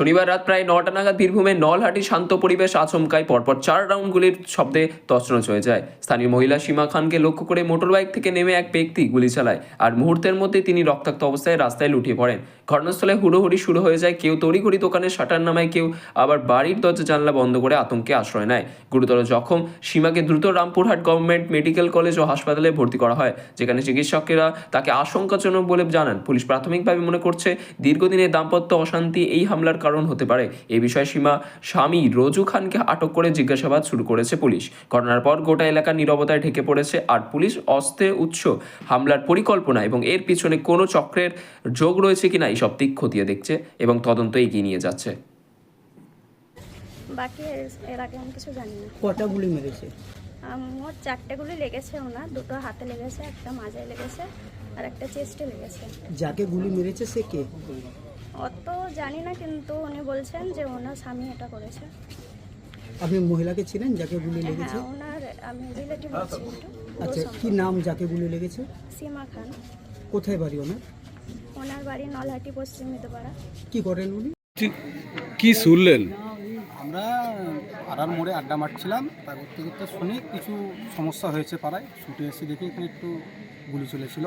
শনিবার রাত প্রায় নটা নাগাদ বীরভূমের নলহাটি শান্ত পরিবেশ আচমকায় পরপর চার রাউন্ড গুলির শব্দে তছনছ হয়ে যায়। স্থানীয় মহিলা সীমা খানকে লক্ষ্য করে মোটরবাইক থেকে নেমে এক ব্যক্তি গুলি চালায় আর মুহূর্তের মধ্যে তিনি রক্তাক্ত অবস্থায় রাস্তায় লুটিয়ে পড়েন। ঘটনাস্থলে হুড়োহুড়ি শুরু হয়ে যায়, কেউ তড়িঘড়ি দোকানের শাটার নামায়, কেউ আবার বাড়ির দরজা জানলা বন্ধ করে আতঙ্কে আশ্রয় নেয়। গুরুতর জখম সীমাকে দ্রুত রামপুরহাট গভর্নমেন্ট মেডিকেল কলেজ ও হাসপাতালে ভর্তি করা হয়, যেখানে চিকিৎসকেরা তাকে আশঙ্কাজনক বলে জানান। পুলিশ প্রাথমিকভাবে মনে করছে, দীর্ঘদিনের দাম্পত্য অশান্তি এই হামলার কারণ হতে পারে। এই বিষয়ে সীমা স্বামী রোজু খানকে আটক করে জিজ্ঞাসাবাদ শুরু করেছে পুলিশ। ঘটনার পর গোটা এলাকা নীরবতায় ঢেকে পড়েছে আর পুলিশ অস্ত্রে উৎস হামলার পরিকল্পনা এবং এর পিছনে কোনো চক্রের যোগ রয়েছে কিনা এই সব দিক খতিয়ে দেখছে এবং তদন্ত এগিয়ে নিয়ে যাচ্ছে। বাকি এর- আগে আমি কিছু জানি না। কটা গুলি মেরেছে? আমার চারটে গুলি লেগেছে ওনার। দুটো হাতে লেগেছে একটা মাজায় লেগেছে আর একটা চেস্টে লেগেছে। যাকে গুলি মেরেছে সে কে? অত জানি না কিন্তু উনি বলছেন যে ওনার স্বামী এটা করেছে। আপনি মহিলাকে ছিলেন যাকে গুলি লেগেছে? হ্যাঁ ওনার আমি রিলেটিভ আছি। আচ্ছা কি নাম যাকে গুলি লেগেছে? সীমা খান। কোথায় বাড়ি ওনার? ওনার বাড়ি নলহাটি পশ্চিম মিতপাড়া কি করেন উনি? ঠিক কি শুনলেন? আমরা পাড়ার মোড়ে আড্ডা মারছিলাম তা করতে করতে শুনি কিছু সমস্যা হয়েছে পাড়ায়। ছুটে এসে দেখি এখানে একটু গুলি চলেছিল।